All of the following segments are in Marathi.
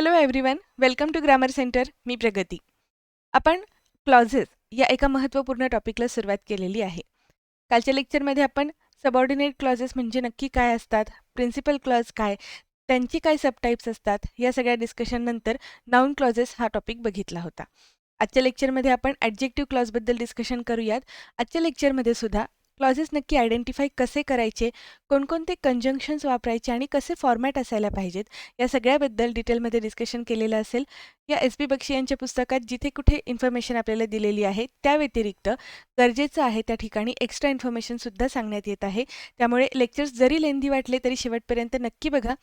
Hello everyone welcome to grammar centre मी प्रगती. आपण क्लॉजेस या एका महत्त्वपूर्ण टॉपिकला सुरुवात केलेली आहे. कालच्या लेक्चरमध्ये आपण सबऑर्डिनेट क्लॉजेस म्हणजे नक्की काय असतात? प्रिन्सिपल क्लॉज काय? त्यांची काय सबटाईप्स असतात? या सगळ्या डिस्कशननंतर नाऊन क्लॉजेस हा टॉपिक बघितला होता. आजच्या लेक्चरमध्ये आपण ॲडजेक्टिव्ह क्लॉजबद्दल डिस्कशन करूयात. आजच्या लेक्चरमध्ये सुद्धा क्लॉजेस नक्की आयडेंटिफाय कसे करायचे कोणकोणते कंजंक्शन्स वापरायचे आणि कसे फॉर्मॅट असायला पाहिजेत या सगळ्याबद्दल डिटेलमध्ये डिस्कशन केलेलं असेल. या एस बी बक्षी यांच्या पुस्तकात जिथे कुठे इन्फॉर्मेशन आपल्याला दिलेली आहे त्या व्यतिरिक्त गरजेचं आहे त्या ठिकाणी एक्स्ट्रा इन्फॉर्मेशनसुद्धा सांगण्यात येत आहे. त्यामुळे लेक्चर्स जरी लेंदी वाटले तरी शेवटपर्यंत नक्की बघा.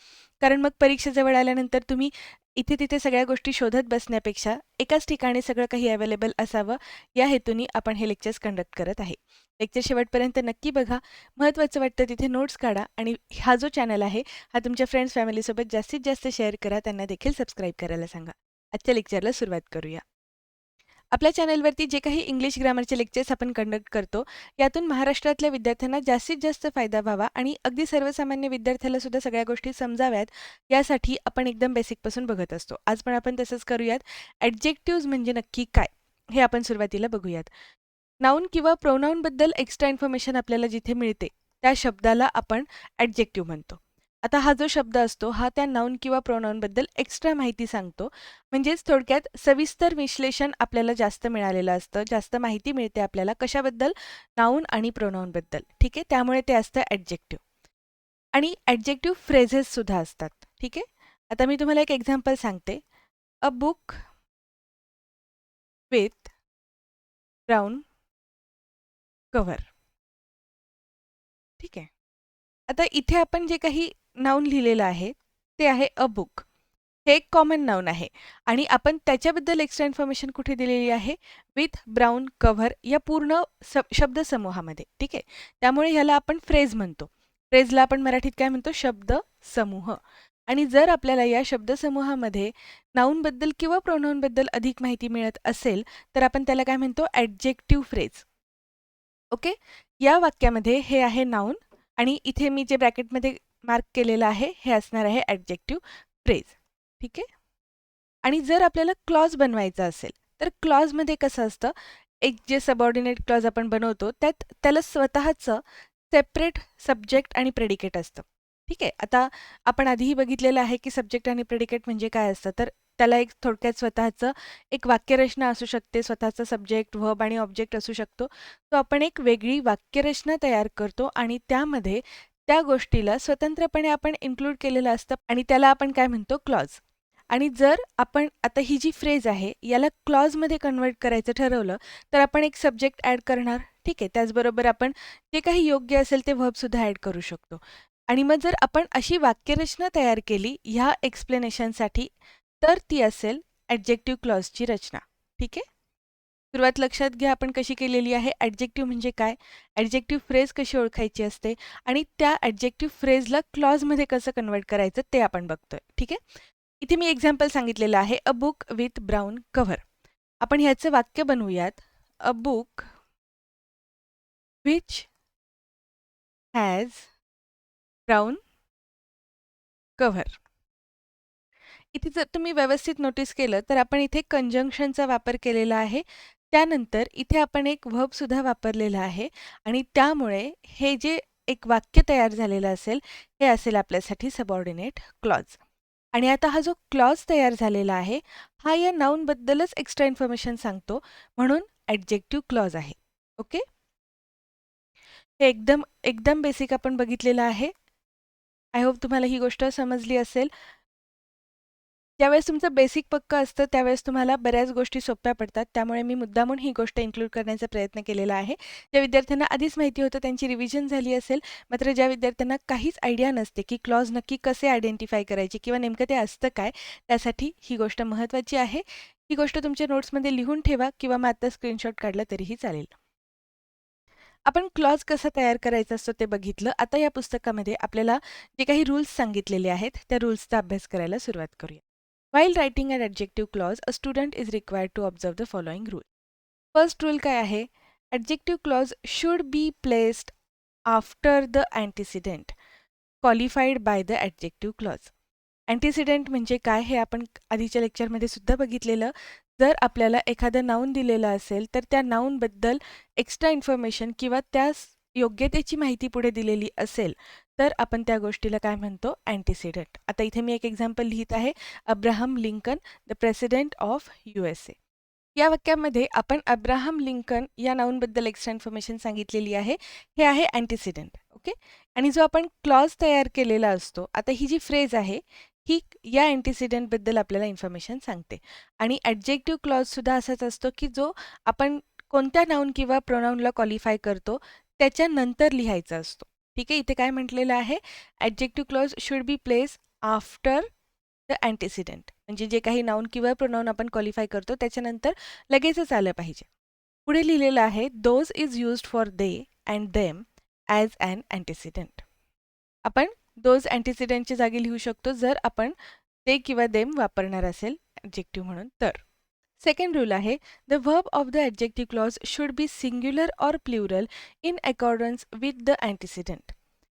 कारण मग परीक्षा जवळ आल्यानंतर तुम्ही इथे तिथे सगळ्या गोष्टी शोधत बसण्यापेक्षा एकाच ठिकाणी सगळं काही अवेलेबल असावं या हेतूनी आपण हे लेक्चर्स कंडक्ट करत आहे. लेक्चर शेवटपर्यंत नक्की बघा. महत्त्वाचं वाटतं तिथे नोट्स काढा आणि हा जो चॅनल आहे हा तुमच्या फ्रेंड्स फॅमिलीसोबत जास्तीत जास्त शेअर करा त्यांना देखील सबस्क्राईब करायला सांगा. आजच्या लेक्चरला सुरुवात करूया. आपल्या चॅनलवरती जे काही इंग्लिश ग्रामरचे लेक्चर्स आपण कंडक्ट करतो यातून महाराष्ट्रातल्या विद्यार्थ्यांना जास्तीत जास्त फायदा व्हावा आणि अगदी सर्वसामान्य विद्यार्थ्याला सुद्धा सगळ्या गोष्टी समजाव्यात यासाठी आपण एकदम बेसिकपासून बघत असतो. आज पण आपण तसंच करूयात. ॲडजेक्टिव्ज म्हणजे नक्की काय? हे आपण सुरुवातीला बघूयात. नाऊन किंवा प्रोनाऊनबद्दल एक्स्ट्रा इन्फॉर्मेशन आपल्याला जिथे मिळते त्या शब्दाला आपण ॲडजेक्टिव्ह म्हणतो. आता हा जो शब्द असतो हा त्या नाऊन किंवा प्रोनाऊनबद्दल एक्स्ट्रा माहिती सांगतो. म्हणजेच थोडक्यात सविस्तर विश्लेषण आपल्याला जास्त मिळालेलं असतं. जास्त माहिती मिळते आपल्याला कशाबद्दल? नाऊन आणि प्रोनाऊनबद्दल ठीक आहे? त्यामुळे ते असतं ॲडजेक्टिव्ह आणि ॲडजेक्टिव्ह फ्रेझेससुद्धा असतात. ठीक आहे? आता मी तुम्हाला एक एक्झाम्पल सांगते. A book with brown cover ठीक आहे? आता इथे आपण जे काही नाऊन लिहिलेलं आहे ते आहे अ बुक हे एक कॉमन नाऊन आहे. आणि आपण त्याच्याबद्दल एक्स्ट्रा इन्फॉर्मेशन कुठे दिलेली आहे? विथ ब्राऊन कव्हर या पूर्ण स शब्दसमूहामध्ये ठीक आहे? त्यामुळे ह्याला आपण फ्रेज म्हणतो. फ्रेजला आपण मराठीत काय म्हणतो? शब्द समूह. आणि जर आपल्याला या शब्दसमूहामध्ये नाऊनबद्दल किंवा प्रोनाऊनबद्दल अधिक माहिती मिळत असेल तर आपण त्याला काय म्हणतो? Adjective phrase okay? या वाक्यामध्ये हे आहे नाऊन आणि इथे मी जे ब्रॅकेटमध्ये मार्क केलेलं आहे हे असणार आहे ॲडजेक्टिव्ह फ्रेज ठीक आहे? आणि जर आपल्याला क्लॉज बनवायचा असेल तर क्लॉजमध्ये कसं असतं? एक जे सबऑर्डिनेट क्लॉज आपण बनवतो त्यात त्याला स्वतःचं सेपरेट सब्जेक्ट आणि प्रेडिकेट असतं. ठीक आहे? आता आपण आधीही बघितलेलं आहे की सब्जेक्ट आणि प्रेडिकेट म्हणजे काय असतं? तर त्याला एक थोडक्यात स्वतःचं एक वाक्यरचना असू शकते स्वतःचा सब्जेक्ट व्हब आणि ऑब्जेक्ट असू शकतो. तो आपण एक वेगळी वाक्यरचना तयार करतो आणि त्यामध्ये त्या गोष्टीला स्वतंत्रपणे आपण इन्क्लूड केलेलं असतं आणि त्याला आपण काय म्हणतो? क्लॉज आणि जर आपण आता ही जी फ्रेज आहे याला क्लॉजमध्ये कन्वर्ट करायचं ठरवलं तर आपण एक सब्जेक्ट ॲड करणार. ठीक आहे त्याचबरोबर आपण जे काही योग्य असेल ते व्हबसुद्धा ॲड करू शकतो. आणि मग जर आपण अशी वाक्यरचना तयार केली ह्या एक्सप्लेनेशनसाठी तर ती असेल ॲडजेक्टिव्ह क्लॉजची रचना. ठीक आहे? सुरुवात लक्षात घ्या आपण कशी केलेली आहे. ॲडजेक्टिव्ह म्हणजे काय? ॲडजेक्टिव्ह फ्रेज कशी ओळखायची असते? आणि त्या ॲडजेक्टिव्ह फ्रेजला क्लॉजमध्ये कसं कन्वर्ट करायचं ते आपण बघतोय. ठीक आहे? इथे मी एक्झाम्पल सांगितलेलं आहे. A book with brown cover आपण ह्याचं वाक्य बनवूयात. A book which has brown cover इथे जर तुम्ही व्यवस्थित नोटीस केलं तर आपण इथे कंजंक्शनचा वापर केलेला आहे. त्यानंतर इथे आपण एक व्हबसुद्धा वापरलेला आहे आणि त्यामुळे हे जे एक वाक्य तयार झालेलं असेल हे असेल आपल्यासाठी सबऑर्डिनेट क्लॉज आणि आता हा जो क्लॉज तयार झालेला आहे हा या नाऊनबद्दलच एक्स्ट्रा इन्फॉर्मेशन सांगतो. म्हणून ॲडजेक्टिव्ह क्लॉज आहे. ओके हे एकदम एकदम बेसिक आपण बघितलेलं आहे. आय होप तुम्हाला ही गोष्ट समजली असेल. ज्यावेळेस तुमचं बेसिक पक्क असतं त्यावेळेस तुम्हाला बऱ्याच गोष्टी सोप्या पडतात. त्यामुळे मी मुद्दामून ही गोष्ट इन्क्लूड करण्याचा प्रयत्न केलेला आहे. ज्या विद्यार्थ्यांना आधीच माहिती होतं त्यांची रिव्हिजन झाली असेल मात्र ज्या विद्यार्थ्यांना काहीच आयडिया नसते की क्लॉज नक्की कसे आयडेंटिफाय करायचे किंवा नेमकं ते असतं काय त्यासाठी ही गोष्ट महत्त्वाची आहे. ही गोष्ट तुमच्या नोट्समध्ये लिहून ठेवा किंवा मग आता स्क्रीनशॉट काढलं तरीही चालेल. आपण क्लॉज कसा तयार करायचा असतो ते बघितलं. आता या पुस्तकामध्ये आपल्याला जे काही रूल्स सांगितलेले आहेत त्या रूल्सचा अभ्यास करायला सुरुवात करूया. While writing an adjective clause, a student is required to observe the following rule. First rule काय आहे adjective clause should be placed after the antecedent qualified by the adjective clause. Antecedent म्हणजे काय हे आपण आधीच्या लेक्चरमध्ये सुद्धा बघितलेलं जर आपल्याला एखादं नाऊन दिलेलं असेल तर त्या नाऊनबद्दल एक्स्ट्रा इन्फॉर्मेशन किंवा त्या योग्यतेची माहिती पुढे दिलेली असेल तर आपण त्या गोष्टीला काय म्हणतो? अँटीसिडेंट आता इथे मी एक एक्झाम्पल लिहित आहे. Abraham Lincoln the president of U S A या वाक्यामध्ये आपण अब्राहम लिंकन या नाऊनबद्दल एक्स्ट्रा इन्फॉर्मेशन सांगितलेली आहे. हे आहे अँटीसिडेंट ओके आणि जो आपण क्लॉज तयार केलेला असतो आता ही जी फ्रेज आहे ही या अँटीसिडेंटबद्दल आपल्याला इन्फॉर्मेशन सांगते. आणि ॲडजेक्टिव्ह क्लॉजसुद्धा असाच असतो की जो आपण कोणत्या नाऊन किंवा प्रोनाऊनला क्वालिफाय करतो त्याच्यानंतर लिहायचा असतो. ठीक आहे इथे काय म्हटलेलं आहे? Adjective clause should be place after the antecedent म्हणजे जे काही नाऊन किंवा प्रोनाऊन आपण क्वालिफाय करतो त्याच्यानंतर लगेचच आलं पाहिजे. पुढे लिहिलेलं आहे those is used for they and them as and antecedent आपण दोज अँटिसिडेंटच्या जागी लिहू शकतो जर आपण ते किंवा देम वापरणार असेल ॲडजेक्टिव्ह म्हणून तर. सेकंड रूल आहे the verb of the adjective clause should be singular or plural in accordance with the antecedent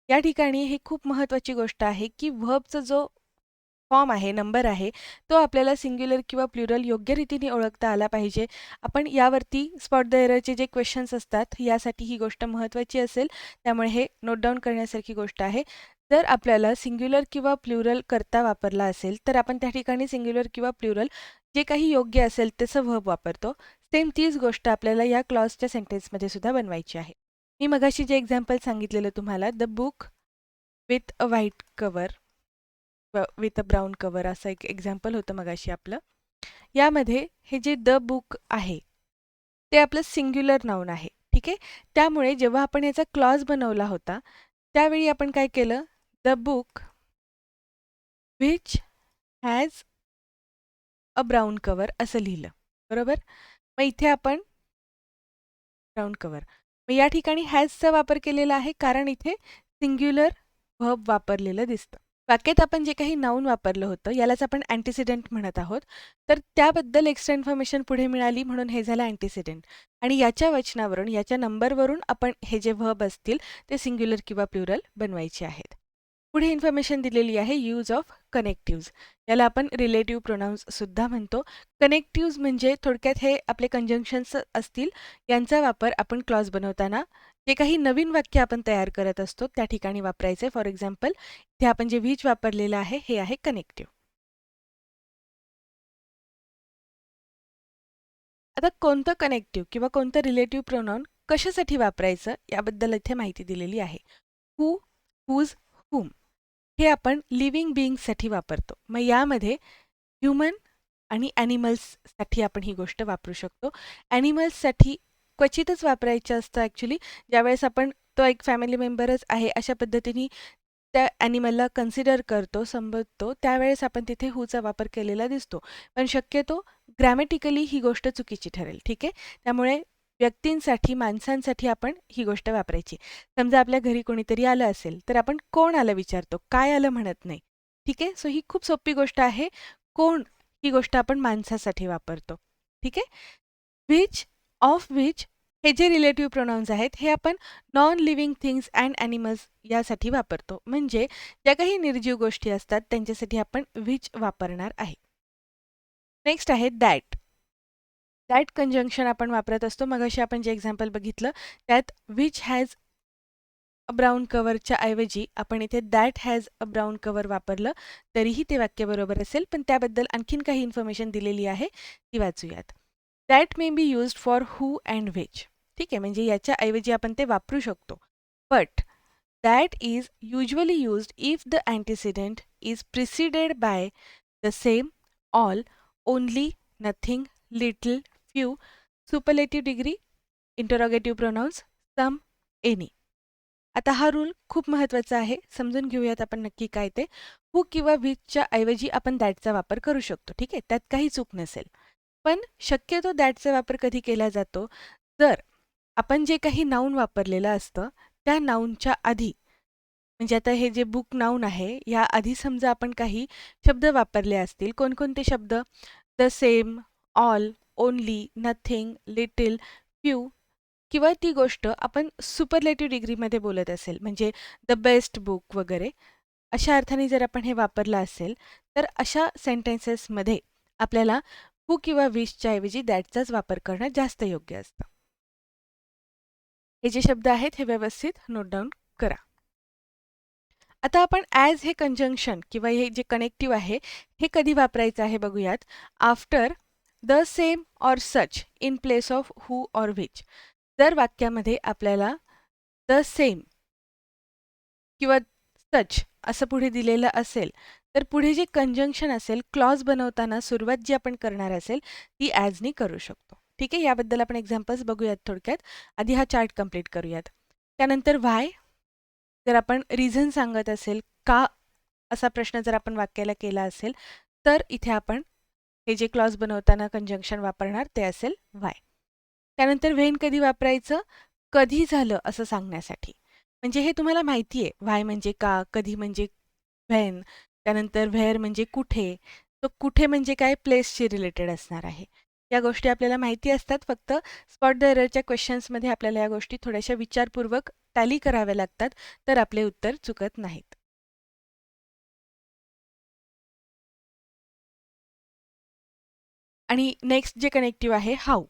या ठिकाणी हे खूप महत्त्वाची गोष्ट आहे की व्हर्बचा जो फॉर्म आहे नंबर आहे तो आपल्याला सिंग्युलर किंवा प्लुरल योग्य रीतीने ओळखता आला पाहिजे. आपण यावरती स्पॉट द एररचे जे क्वेश्चन्स असतात यासाठी ही गोष्ट महत्त्वाची असेल. त्यामुळे हे नोट डाऊन करण्यासारखी गोष्ट आहे. जर आपल्याला सिंग्युलर किंवा प्लुरल करता वापरला असेल तर आपण त्या ठिकाणी सिंग्युलर किंवा प्लुरल जे काही योग्य असेल तसं व्हब वापरतो. सेम तीच गोष्ट आपल्याला या क्लॉजच्या सेंटेन्समध्ये सुद्धा बनवायची आहे. मी मगाशी जे एक्झाम्पल सांगितलेलं तुम्हाला the book with a white cover with a brown cover असं एक एक्झाम्पल होतं मगाशी आपलं. यामध्ये हे जे द बुक आहे ते आपलं सिंग्युलर नाऊन आहे. ठीक आहे? त्यामुळे जेव्हा आपण याचा क्लॉज बनवला होता त्यावेळी आपण काय केलं? The book which has a brown cover असं लिहिलं. बरोबर? मग इथे आपण ब्राऊन कवर मग या ठिकाणी हॅजचा वापर केलेला आहे कारण इथे सिंग्युलर व्हब वापरलेलं दिसतं. वाक्यात आपण जे काही नाऊन वापरलं होतं यालाच आपण अँटीसिडेंट म्हणत आहोत. तर त्याबद्दल एक्स्ट्रा इन्फॉर्मेशन पुढे मिळाली म्हणून हे झालं अँटीसिडेंट आणि याच्या वचनावरून याच्या नंबरवरून आपण हे जे व्हब असतील ते सिंग्युलर किंवा प्लुरल बनवायचे आहेत. पुढे इन्फॉर्मेशन दिलेली आहे यूज ऑफ कनेक्टिव्ज याला आपण रिलेटिव्ह प्रोनाऊन्स सुद्धा म्हणतो. कनेक्टिव्ज म्हणजे थोडक्यात हे आपले कंजंक्शन्स असतील यांचा वापर आपण क्लॉज बनवताना जे काही नवीन वाक्य आपण तयार करत असतो त्या ठिकाणी वापरायचे. फॉर एक्झाम्पल इथे आपण जे वीज वापरलेलं आहे हे आहे कनेक्टिव्ह आता कोणतं कनेक्टिव्ह किंवा कोणतं रिलेटिव्ह प्रोनाऊन कशासाठी वापरायचं याबद्दल इथे माहिती दिलेली आहे. हू हुज हुम हे आपण लिव्हिंग बिईंगसाठी वापरतो. मग यामध्ये ह्युमन आणि ॲनिमल्ससाठी आपण ही गोष्ट वापरू शकतो. ॲनिमल्ससाठी क्वचितच वापरायचं असतं ॲक्च्युली ज्यावेळेस आपण तो एक फॅमिली मेंबरच आहे अशा पद्धतीने त्या ॲनिमलला कन्सिडर करतो संबोधतो त्यावेळेस आपण तिथे हूचा वापर केलेला दिसतो. पण शक्यतो ग्रॅमॅटिकली ही गोष्ट चुकीची ठरेल ठीक आहे? त्यामुळे व्यक्तींसाठी माणसांसाठी आपण ही गोष्ट वापरायची. समजा आपल्या घरी कोणीतरी आलं असेल तर आपण कोण आलं विचारतो? काय आलं म्हणत नाही. ठीक आहे? सो ही खूप सोपी गोष्ट आहे. कोण ही गोष्ट आपण माणसासाठी वापरतो? ठीक आहे? विच ऑफ विच हे जे रिलेटिव्ह प्रोनाऊन्स आहेत हे आपण non living things and animals यासाठी वापरतो. म्हणजे ज्या काही निर्जीव गोष्टी असतात त्यांच्यासाठी आपण विच वापरणार आहे. नेक्स्ट आहे दॅट दॅट कंजंक्शन आपण वापरत असतो. मग अशी आपण जे एक्झाम्पल बघितलं त्यात विच हॅज अ ब्राऊन कवरच्या ऐवजी आपण इथे that has a brown cover वापरलं तरीही ते वाक्य बरोबर असेल. पण त्याबद्दल आणखीन काही इन्फॉर्मेशन दिलेली आहे ती वाचूयात. That may be use for who and which ठीक आहे म्हणजे याच्याऐवजी आपण ते वापरू शकतो. But that is usually used if the antecedent is preceded by the same all only nothing little few, superlative degree interrogative pronouns some any आता हा रूल खूप महत्त्वाचा आहे. समजून घेऊयात आपण नक्की काय ते. हू किंवा विथच्या ऐवजी आपण दॅटचा वापर करू शकतो. ठीक आहे? त्यात काही चूक नसेल. पण शक्यतो दॅटचा वापर कधी केला जातो? जर आपण जे काही नाऊन वापरलेलं असतं त्या नाऊनच्या आधी म्हणजे आता हे जे बुक नाऊन आहे या आधी समजा आपण काही शब्द वापरले असतील कोणकोणते शब्द? The same all only nothing little few किंवा ती गोष्ट आपण सुपरलेटिव्ह डिग्रीमध्ये बोलत असेल म्हणजे द बेस्ट बुक वगैरे अशा अर्थाने जर आपण हे वापरलं असेल तर अशा सेंटेन्सेसमध्ये आपल्याला हू किंवा विशच्या ऐवजी दॅटचाच वापर करणं जास्त योग्य असतं. हे जे शब्द आहेत हे व्यवस्थित नोट डाऊन करा. आता आपण ॲज हे कंजंक्शन किंवा हे जे कनेक्टिव्ह आहे हे कधी वापरायचं आहे बघूयात. After the same or such in place of who or which. जर वाक्यामध्ये आपल्याला द सेम किंवा सच असं पुढे दिलेलं असेल तर पुढे जे कंजंक्शन असेल क्लॉज बनवताना सुरुवात जी आपण करणार असेल ती ॲजनी करू शकतो. ठीक आहे? याबद्दल आपण एक्झाम्पल्स बघूयात थोडक्यात. आधी हा चार्ट कंप्लीट करूयात. त्यानंतर व्हाय जर आपण रिझन सांगत असेल का असा प्रश्न जर आपण वाक्याला केला असेल तर इथे आपण हे जे क्लॉज बनवताना कंजंक्शन वापरणार ते असेल वाय त्यानंतर व्हेन कधी वापरायचं? कधी झालं असं सांगण्यासाठी. म्हणजे हे तुम्हाला माहिती आहे व्हाय म्हणजे का कधी म्हणजे व्हेन त्यानंतर व्हेअर म्हणजे कुठे तो कुठे म्हणजे काय प्लेसशी रिलेटेड असणार आहे. या गोष्टी आपल्याला माहिती असतात फक्त स्पॉट द एररच्या क्वेश्चन्समध्ये आपल्याला या गोष्टी थोड्याशा विचारपूर्वक टॅली कराव्या लागतात तर आपले उत्तर चुकत नाहीत. आणि नेक्स्ट जे कनेक्टिव्ह आहे how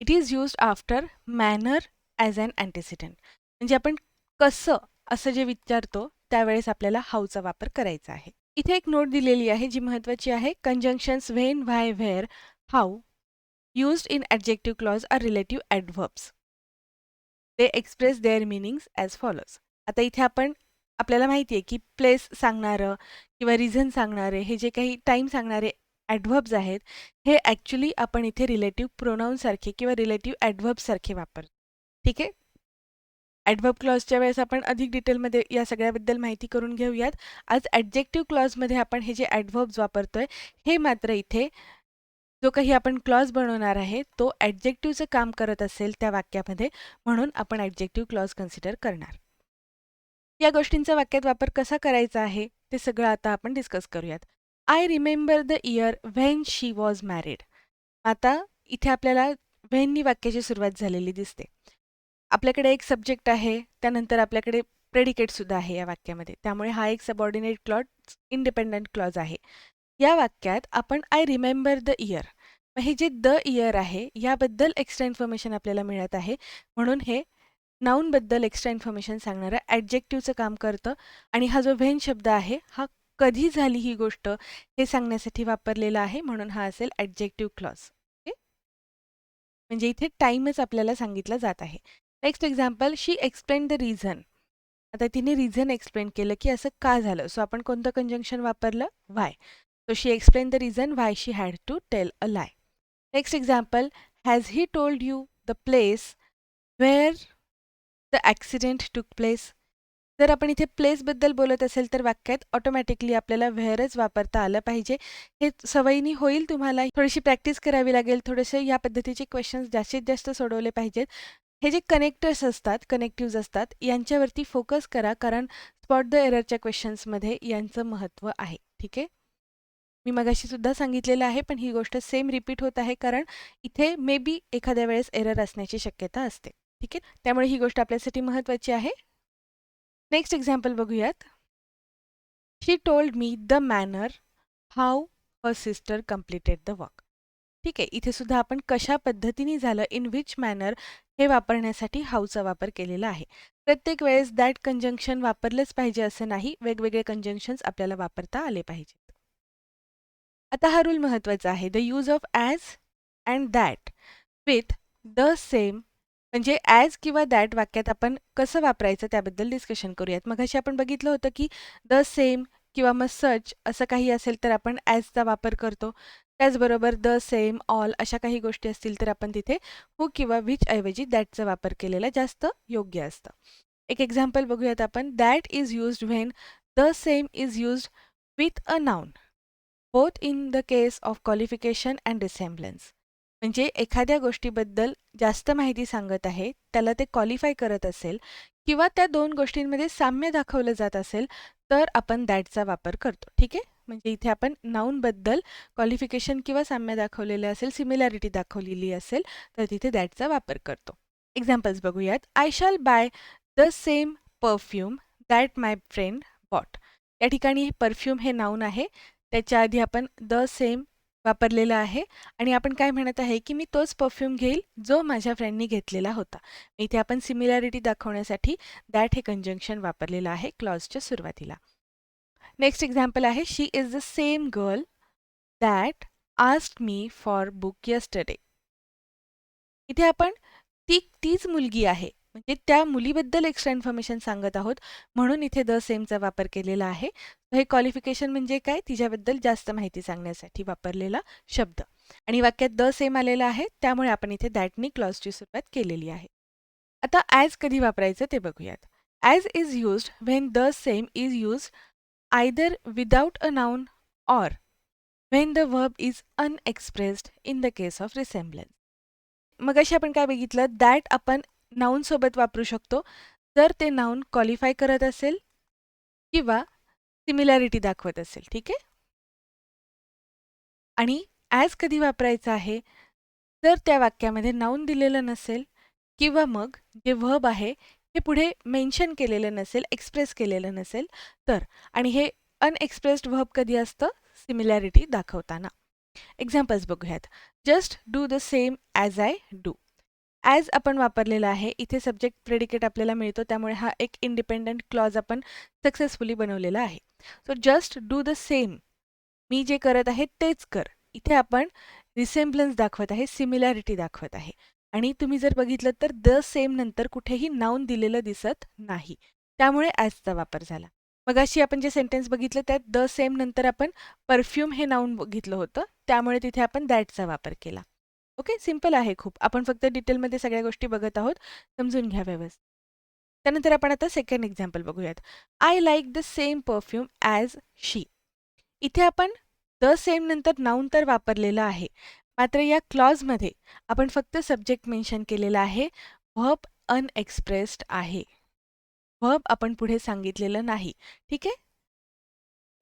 it is used after manner as an antecedent म्हणजे आपण कसं असं जे विचारतो त्यावेळेस आपल्याला हाऊचा वापर करायचा आहे. इथे एक नोट दिलेली आहे जी महत्त्वाची आहे. Conjunctions when why where how used in adjective clause are relative adverbs they express their meanings as follows आता इथे आपण आपल्याला माहिती आहे की प्लेस सांगणारं किंवा रिझन सांगणारे हे जे काही टाईम सांगणारे ॲडव्हर्ब्ज आहेत हे ॲक्च्युली आपण इथे रिलेटिव्ह प्रोनाऊनसारखे किंवा रिलेटिव्ह ॲडव्हर्बसारखे वापरतो. ठीक आहे? ॲडव्हर्ब क्लॉजच्या वेळेस आपण अधिक डिटेलमध्ये या सगळ्याबद्दल माहिती करून घेऊयात. आज ॲडजेक्टिव्ह क्लॉजमध्ये आपण हे जे ॲडव्हर्ब्ज वापरतो आहे हे मात्र इथे जो काही आपण क्लॉज बनवणार आहे तो ॲडजेक्टिव्हचं काम करत असेल त्या वाक्यामध्ये म्हणून आपण ॲडजेक्टिव्ह क्लॉज कन्सिडर करणार. या गोष्टींचा वाक्यात वापर कसा करायचा आहे ते सगळं आता आपण डिस्कस करूयात. I remember the year when she was married आता इथे आपल्याला व्हेननी वाक्याची सुरुवात झालेली दिसते. आपल्याकडे एक सब्जेक्ट आहे त्यानंतर आपल्याकडे प्रेडिकेटसुद्धा आहे या वाक्यामध्ये. त्यामुळे हा एक सबऑर्डिनेट क्लॉज इंडिपेंडंट क्लॉज आहे. या वाक्यात आपण आय रिमेंबर द इयर हे जे द इयर आहे याबद्दल एक्स्ट्रा इन्फॉर्मेशन आपल्याला मिळत आहे. म्हणून हे नाऊनबद्दल एक्स्ट्रा इन्फॉर्मेशन सांगणारं ॲडजेक्टिव्हचं काम करतं. आणि हा जो व्हेन शब्द आहे हा कधी झाली ही गोष्ट हे सांगण्यासाठी वापरलेला आहे म्हणून हा असेल ॲडजेक्टिव्ह क्लॉज म्हणजे इथे टाईमच आपल्याला सांगितला जात आहे. Next example she explain the reason आता तिने रिझन एक्सप्लेन केलं की असं का झालं? सो आपण कोणतं कंजंक्शन वापरलं? Why so she explain the reason why she had to tell a lie next example has he told you the place where the accident took place जर आपण इथे प्लेसबद्दल बोलत असेल तर वाक्यात ऑटोमॅटिकली आपल्याला व्हेअरच वापरता आलं पाहिजे. हे सवयीनी होईल तुम्हाला. थोडीशी प्रॅक्टिस करावी लागेल. थोडेसे या पद्धतीचे क्वेश्चन्स जास्तीत जास्त सोडवले पाहिजेत. हे जे कनेक्टर्स असतात कनेक्टिव्ज असतात यांच्यावरती फोकस करा कारण स्पॉट द एररच्या क्वेश्चन्समध्ये यांचं महत्त्व आहे. ठीक आहे? मी मगाशी सुद्धा सांगितलेलं आहे पण ही गोष्ट सेम रिपीट होत आहे कारण इथे मे बी एखाद्या वेळेस एरर असण्याची शक्यता असते. ठीक आहे? त्यामुळे ही गोष्ट आपल्यासाठी महत्त्वाची आहे. नेक्स्ट एक्झाम्पल बघूयात. She told me the manner how a sister completed the work ठीक आहे इथे सुद्धा आपण कशा पद्धतीने झालं इन विच मॅनर हे वापरण्यासाठी हाऊचा वापर केलेला आहे. प्रत्येक वेळेस दॅट कंजंक्शन वापरलंच पाहिजे असं नाही वेगवेगळे कंजंक्शन्स आपल्याला वापरता आले पाहिजेत. आता हा रूल महत्त्वाचा आहे. The use of as and that with the same म्हणजे ॲज किंवा दॅट वाक्यात आपण कसं वापरायचं त्याबद्दल डिस्कशन करूयात. मग अशी आपण बघितलं होतं की द सेम किंवा मग सच असं काही असेल तर आपण ॲजचा वापर करतो. त्याचबरोबर द सेम ऑल अशा काही गोष्टी असतील तर आपण तिथे हू किंवा विच ऐवजी दॅटचा वापर केलेला जास्त योग्य असतं. एक एक्झाम्पल बघूयात आपण. That is used when the same is used with a noun both in the case of qualification and resemblance म्हणजे एखाद्या गोष्टीबद्दल जास्त माहिती सांगत आहे त्याला ते क्वालिफाय करत असेल किंवा त्या दोन गोष्टींमध्ये साम्य दाखवलं जात असेल तर आपण दॅटचा वापर करतो. ठीक आहे? म्हणजे इथे आपण नाऊनबद्दल क्वालिफिकेशन किंवा साम्य दाखवलेलं असेल सिमिलॅरिटी दाखवलेली असेल तर तिथे दॅटचा वापर करतो. एक्झाम्पल्स बघूयात. I shall buy the same perfume that my friend bought या ठिकाणी परफ्यूम हे नाऊन आहे. त्याच्या आधी आपण द सेम वापरलेलं आहे. आणि आपण काय म्हणत आहे की मी तोच परफ्यूम घेईल जो माझ्या फ्रेंडनी घेतलेला होता. इथे आपण सिमिलॅरिटी दाखवण्यासाठी दॅट हे कंजंक्शन वापरलेलं आहे क्लॉजच्या सुरुवातीला. नेक्स्ट एक्झाम्पल आहे she is the same girl that ask me for book yesterday इथे आपण ती तीच मुलगी आहे. म्हणजे त्या मुलीबद्दल एक्स्ट्रा इन्फॉर्मेशन सांगत आहोत. म्हणून इथे द सेमचा वापर केलेला आहे. हे क्वालिफिकेशन म्हणजे काय? तिच्याबद्दल जास्त माहिती सांगण्यासाठी वापरलेला शब्द. आणि वाक्यात द सेम आलेला आहे. त्यामुळे आपण इथे दॅटनी क्लॉजची सुरुवात केलेली आहे. आता ॲज कधी वापरायचं ते बघूयात. As is used when the same is use either without a noun or when the verb is unexpressed in the case of resemblance मग अशी आपण काय बघितलं? दॅट आपण नाऊनसोबत वापरू शकतो. जर ते नाऊन क्वालिफाय करत असेल किंवा सिमिलॅरिटी दाखवत असेल ठीक आहे? आणि ॲज कधी वापरायचं आहे? जर त्या वाक्यामध्ये नाऊन दिलेलं नसेल किंवा मग जे व्हब आहे हे पुढे मेन्शन केलेलं नसेल एक्सप्रेस केलेलं नसेल तर आणि हे अनएक्सप्रेस्ड व्हब कधी असतं? सिमिलॅरिटी दाखवताना. एक्झाम्पल्स बघूयात. Just do the same as I do as आपण वापरलेला आहे इथे सब्जेक्ट प्रेडिकेट आपल्याला मिळतो त्यामुळे हा एक इंडिपेंडंट क्लॉज आपण सक्सेसफुली बनवलेला आहे. So just do the same मी जे करत आहे तेच कर. इथे आपण रिसेम्बलन्स दाखवत आहे सिमिलॅरिटी दाखवत आहे. आणि तुम्ही जर बघितलं तर द सेम नंतर कुठेही नाऊन दिलेलं दिसत नाही. त्यामुळे ॲजचा वापर झाला. मग अशी आपण जे सेंटेन्स बघितलं त्यात द सेम नंतर आपण परफ्यूम हे नाऊन बघितलं होतं. त्यामुळे तिथे आपण दॅटचा वापर केला. ओके? सिंपल आहे खूप. आपण फक्त डिटेलमध्ये सगळ्या गोष्टी बघत आहोत समजून घ्या व्यवस्थित. त्यानंतर आपण आता सेकंड एक्झाम्पल बघूयात. I like the same perfume as she. इथे आपण द सेम नंतर नाऊन तर वापरलेलं आहे. मात्र या क्लॉजमध्ये आपण फक्त सब्जेक्ट मेन्शन केलेला आहे. व्हब अनएक्सप्रेस्ड आहे. व्हब आपण पुढे सांगितलेलं नाही. ठीक आहे?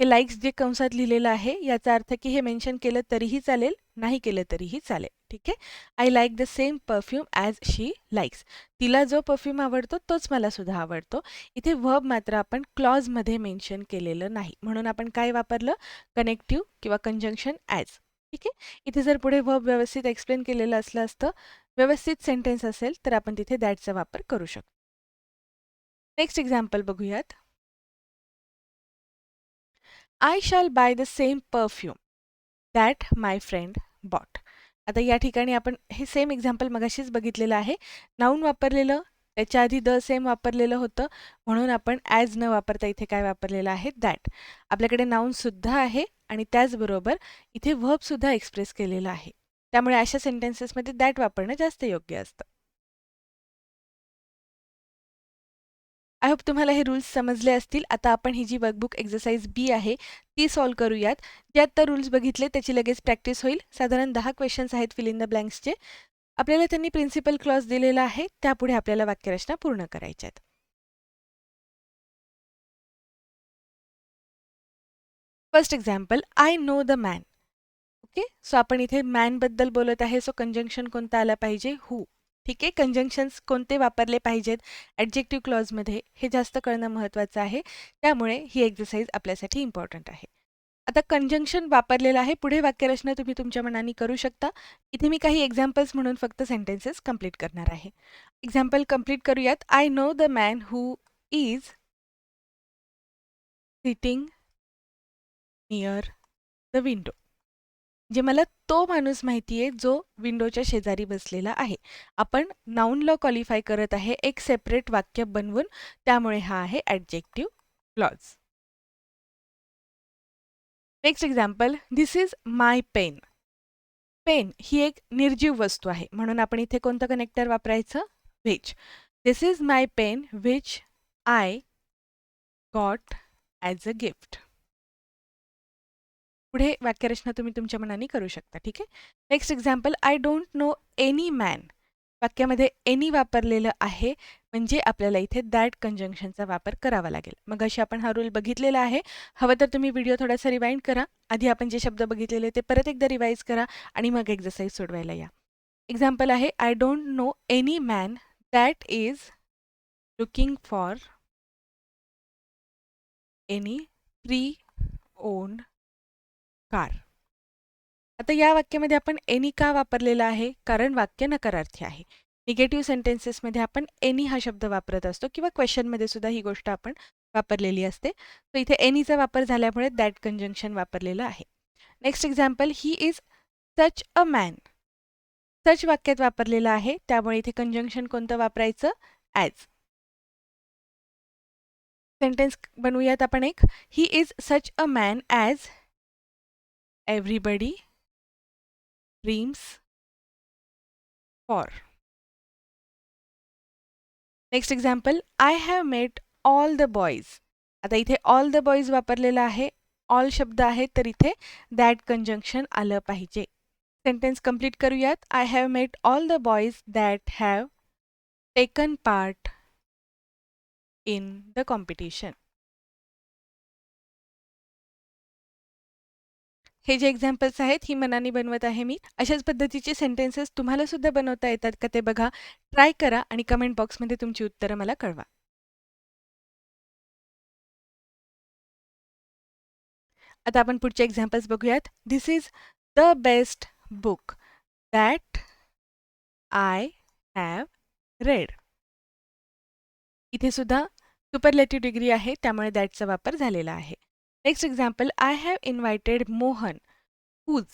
हे लाईक्स जे कंसात लिहिलेलं आहे याचा अर्थ की हे मेन्शन केलं तरीही चालेल नाही केलं तरीही चालेल. ठीक आहे? I like the same perfume as she likes तिला जो परफ्यूम आवडतो तोच मला सुद्धा आवडतो. इथे व्हब मात्र आपण क्लॉजमध्ये मेन्शन केलेलं नाही. म्हणून आपण काय वापरलं? कनेक्टिव्ह किंवा कंजंक्शन ॲज ठीक आहे? इथे जर पुढे व्हब व्यवस्थित एक्सप्लेन केलेलं असलं असतं व्यवस्थित सेंटेन्स असेल तर आपण तिथे दॅटचा वापर करू शकतो. नेक्स्ट एक्झाम्पल बघूयात. I shall buy the same perfume that my friend bought आता या ठिकाणी आपण हे सेम एक्झाम्पल मगाशीच बघितलेलं आहे. नाऊन वापरलेलं त्याच्या आधी द सेम वापरलेलं होतं. म्हणून आपण ॲज न वापरता इथे काय वापरलेलं आहे? दॅट आपल्याकडे नाऊनसुद्धा आहे आणि त्याचबरोबर इथे व्हबसुद्धा एक्सप्रेस केलेलं आहे. त्यामुळे अशा सेंटेन्सेसमध्ये दॅट वापरणं जास्त योग्य असतं. आय होप तुम्हाला हे रूल्स समजले असतील. आता आपण ही जी वर्कबुक एक्झरसाइज बी आहे ती सॉल्व करूयात. जे आत्ता रूल्स बघितले त्याची लगेच प्रॅक्टिस होईल. साधारण दहा क्वेश्चन्स आहेत फिल इन द ब्लँक्सचे आपल्याला त्यांनी प्रिन्सिपल क्लॉज दिलेला आहे. त्यापुढे आपल्याला वाक्यरचना पूर्ण करायच्या आहेत. First example I know the man okay so आपण इथे मॅनबद्दल बोलत आहे. सो कंजंक्शन कोणता आला पाहिजे? हू ठीक आहे? कंजंक्शन्स कोणते वापरले पाहिजेत? ॲडजेक्टिव्ह क्लॉजमध्ये हे जास्त कळणं महत्त्वाचं आहे. त्यामुळे ही एक्झरसाईज आपल्यासाठी इम्पॉर्टंट आहे. आता कंजंक्शन वापरलेलं आहे. पुढे वाक्यरचना तुम्ही तुमच्या मनाने करू शकता. इथे मी काही एक्झाम्पल्स म्हणून फक्त सेंटेन्सेस कंप्लीट करणार आहे. एक्झाम्पल कंप्लीट करूयात. I know the man who is sitting near the window जे मला तो माणूस माहिती आहे जो विंडोच्या शेजारी बसलेला आहे. आपण नाऊनला क्वालिफाय करत आहे एक सेपरेट वाक्य बनवून त्यामुळे हा आहे adjective clause next example this is my pen pen ही एक निर्जीव वस्तू आहे. म्हणून आपण इथे कोणतं कनेक्टर वापरायचं? Which this is my pen which I got as a gift पुढे वाक्यरचना तुम्ही तुमच्या मनाने करू शकता ठीक आहे? Next example I don't know any man वाक्यामध्ये एनी वापरलेलं आहे म्हणजे आपल्याला इथे दॅट कंजंक्शनचा वापर करावा लागेल. मग अशी आपण हा रूल बघितलेला आहे. हवं तर तुम्ही व्हिडिओ थोडासा रिवाइंड करा. आधी आपण जे शब्द बघितलेले ते परत एकदा रिवाईज करा आणि मग एक्झरसाईज सोडवायला या. एक्झाम्पल आहे I don't know any man that is looking for any pre owned car. आता या वाक्यामध्ये आपण एनी का वापरलेला आहे? कारण वाक्य नकारार्थी आहे. निगेटिव्ह सेंटेन्सेसमध्ये आपण एनी हा शब्द वापरत असतो किंवा क्वेश्चनमध्ये सुद्धा ही गोष्ट आपण वापरलेली असते. तर इथे एनीचा वापर झाल्यामुळे दॅट कंजंक्शन वापरलेलं आहे. Next example he is such a man such वाक्यात वापरलेलं आहे. त्यामुळे इथे कंजंक्शन कोणतं वापरायचं? ॲज सेंटेन्स बनवूयात आपण एक. He is such a man as everybody dreams for next example I have met all the boys आता इथे ऑल द बॉईज वापरलेला आहे. ऑल शब्द आहे तर इथे दॅट कंजंक्शन आलं पाहिजे. सेंटेन्स कंप्लीट करूयात. I have met all the boys that have taken part in the competition हे जे एक्झाम्पल्स आहेत ही मनाने बनवत आहे मी. अशाच पद्धतीचे सेंटेन्सेस तुम्हाला सुद्धा बनवता येतात का ते बघा. ट्राय करा आणि कमेंट बॉक्समध्ये तुमची उत्तरं मला कळवा. आता आपण पुढचे एक्झाम्पल्स बघूयात. This is the best book that I have read इथे सुद्धा सुपरलेटिव्ह डिग्री आहे त्यामुळे दॅटचा वापर झालेला आहे. Next example I have invited Mohan whose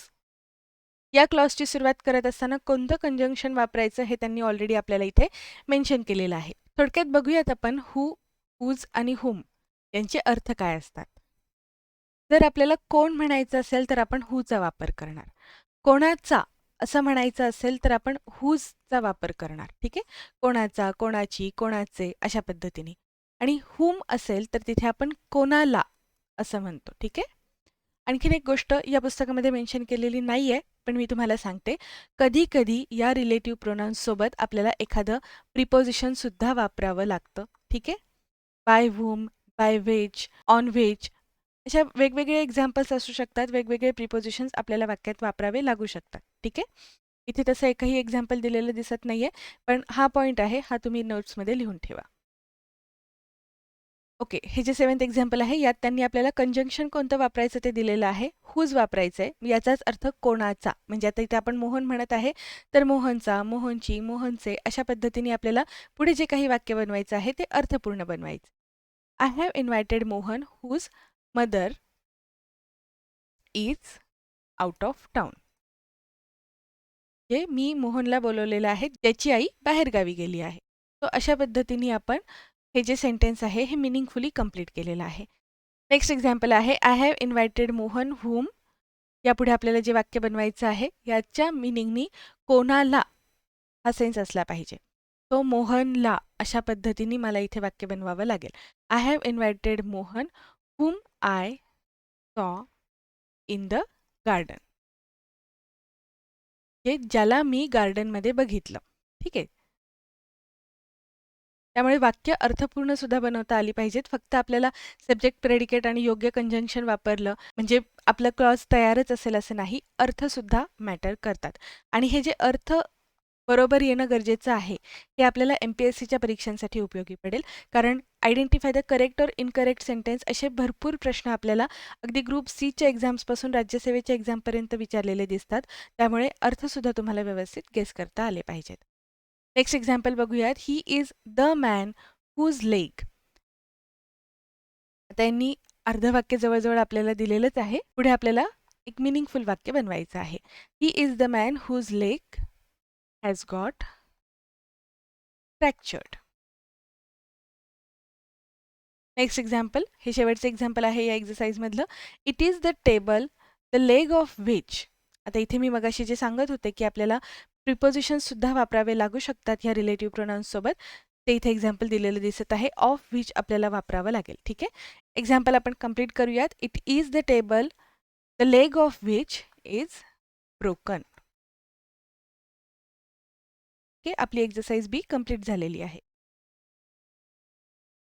या क्लॉजची सुरुवात करत असताना कोणतं कंजंक्शन वापरायचं हे त्यांनी ऑलरेडी आपल्याला इथे मेन्शन केलेलं आहे. थोडक्यात बघूयात आपण हु हूज आणि हुम यांचे अर्थ काय असतात. जर आपल्याला कोण म्हणायचं असेल तर आपण हूचा वापर करणार. कोणाचा असं म्हणायचं असेल तर आपण हूजचा वापर करणार ठीक आहे? कोणाचा कोणाची कोणाचे अशा पद्धतीने. आणि हुम असेल तर तिथे आपण कोणाला असं म्हणतो ठीक आहे? आणखीन एक गोष्ट या पुस्तकामध्ये मेन्शन केलेली नाही आहे पण मी तुम्हाला सांगते. कधी कधी या रिलेटिव्ह प्रोनाऊन्ससोबत आपल्याला एखादं प्रिपोजिशनसुद्धा वापरावं लागतं ठीक आहे? By whom by which on which अशा वेगवेगळे एक्झाम्पल्स असू शकतात वेगवेगळे प्रिपोजिशन्स आपल्याला वाक्यात वापरावे लागू शकतात ठीक आहे? इथे तसं एकही एक्झाम्पल दिलेलं दिसत नाही आहे पण हा पॉईंट आहे हा तुम्ही नोट्समध्ये लिहून ठेवा. ओके हे जे सेवन्थ एक्झाम्पल आहे यात त्यांनी आपल्याला कंजंक्शन कोणतं वापरायचं ते दिलेलं आहे? हुज वापरायचं आहे याचाच अर्थ कोणाचा? म्हणजे आता इथे आपण मोहन म्हणत आहे तर मोहनचा मोहनची मोहनचे अशा पद्धतीने आपल्याला पुढे जे काही वाक्य बनवायचं आहे ते अर्थपूर्ण बनवायचं. I have invited Mohan whose mother is out of town हे मी मोहनला बोलवलेलं आहे ज्याची आई बाहेरगावी गेली आहे. तो अशा पद्धतीने आपण हे जे सेंटेन्स आहे हे मिनिंगफुली कंप्लीट केलेलं आहे. नेक्स्ट एक्झाम्पल आहे I have invited Mohan whom यापुढे आपल्याला जे वाक्य बनवायचं आहे याच्या मिनिंगनी कोणाला हा सेन्स असला पाहिजे. तो मोहनला अशा पद्धतीने मला इथे वाक्य बनवावं लागेल. I have invited Mohan whom I saw in the garden हे ज्याला मी गार्डनमध्ये बघितलं. ठीक आहे? त्यामुळे वाक्य अर्थपूर्ण सुद्धा बनवता आली पाहिजेत. फक्त आपल्याला सब्जेक्ट प्रेडिकेट आणि योग्य कंजंक्शन वापरलं म्हणजे आपलं क्लॉज तयारच असेल असं नाही अर्थसुद्धा मॅटर करतात. आणि हे जे अर्थ बरोबर येणं गरजेचं आहे हे आपल्याला एम पी एस सीच्या परीक्षांसाठी उपयोगी पडेल. कारण identify the correct or incorrect sentence असे भरपूर प्रश्न आपल्याला अगदी ग्रुप सीच्या एक्झाम्सपासून राज्यसेवेच्या एक्झामपर्यंत विचारलेले दिसतात. त्यामुळे अर्थसुद्धा तुम्हाला व्यवस्थित गेस करता आले पाहिजेत. नेक्स्ट एक्झाम्पल बघूयात. He is the man whose leg त्यांनी अर्ध वाक्य जवळजवळ आपल्याला दिलेलंच आहे. पुढे आपल्याला एक मिनिंगफुल वाक्य बनवायचं आहे. He is the man whose leg has got fractured next example हे शेवटचं एक्झाम्पल आहे या एक्झरसाईजमधलं it is the table the leg of which आता इथे मी मगाशी जे सांगत होते की आपल्याला प्रिपोजिशनसुद्धा वापरावे लागू शकतात ह्या रिलेटिव्ह प्रोनाऊन्ससोबत ते इथे एक्झाम्पल दिलेलं दिसत आहे ऑफ विच आपल्याला वापरावं लागेल ठीक आहे? एक्झाम्पल आपण कंप्लीट करूयात. It is the table the leg of which is broken okay? आपली एक्झरसाइज बी कंप्लीट झालेली आहे.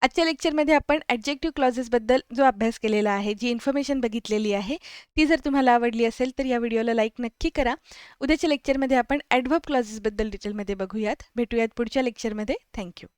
आजच्या लेक्चरमध्ये आपण ॲडजेक्टिव्ह क्लॉजेसबद्दल जो अभ्यास केलेला आहे जी इन्फॉर्मेशन बघितलेली आहे ती जर तुम्हाला आवडली असेल तर या व्हिडिओला लाईक नक्की करा. उद्याच्या लेक्चरमध्ये आपण ॲडव्हब क्लॉजेसबद्दल डिटेलमध्ये बघूयात. भेटूयात पुढच्या लेक्चरमध्ये. थँक्यू